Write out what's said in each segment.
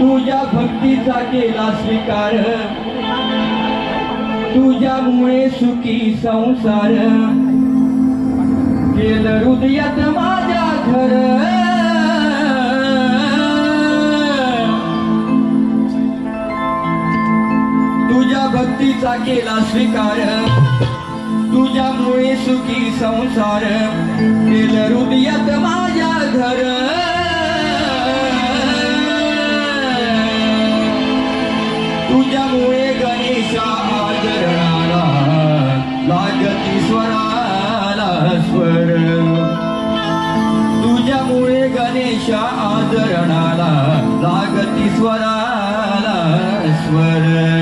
तुझ्या भक्तीचा केला स्वीकार. तुझ्यामुळे सुखी संसार. केलं हृदयात माझ्या घर. तुझ्या भक्तीचा केला स्वीकार. तुझ्यामुळे सुखी संसार. केलं ईश्वर. स्वर तुझ्यामुळे गणेशा आदरणाला लागती स्वराला स्वर.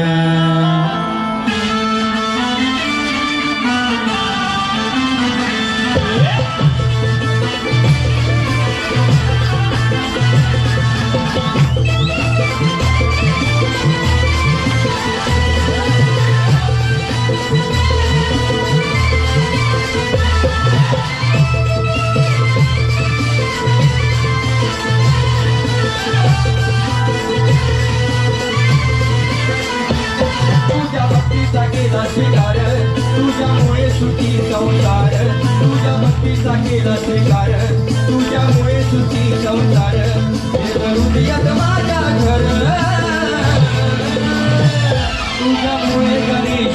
केला स्वीकार तुझ्यामुळे सुखी संसार तुझ्या भक्तीचा केला स्वीकार तुझ्यामुळे सुखी संसार हृदयात माझ्या घर तुझ्यामुळे गणेशा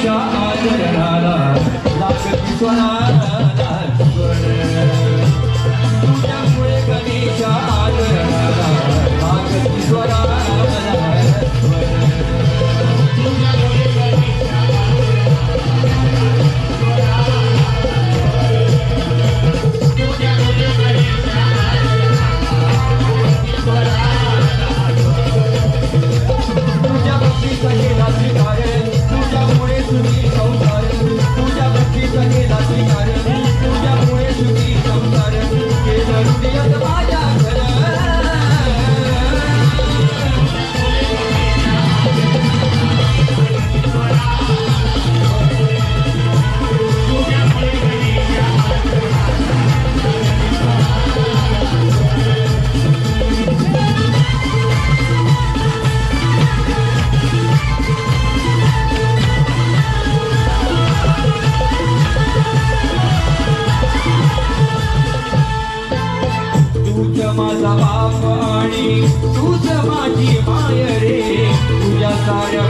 माझा बाप आणि तूच माझी माय रे. तुझ्या साऱ्या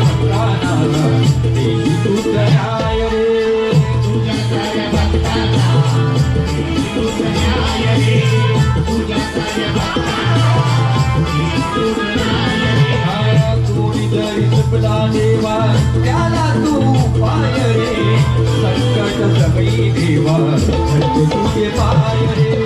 तूच रे. तुझ्या साऱ्या तूच रे. तुझ्या साऱ्या कोणी जरी चुकला देवा त्याला तू पाय रे. संकट सगळी देवा तुझे पाय रे.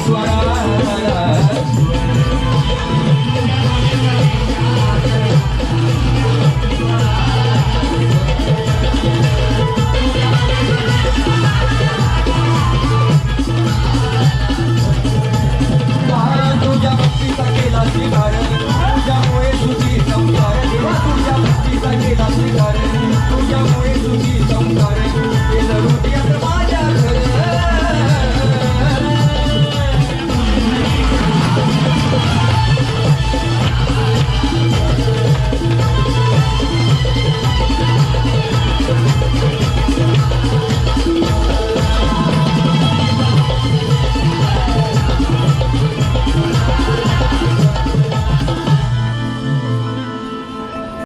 तुझ्यामुळे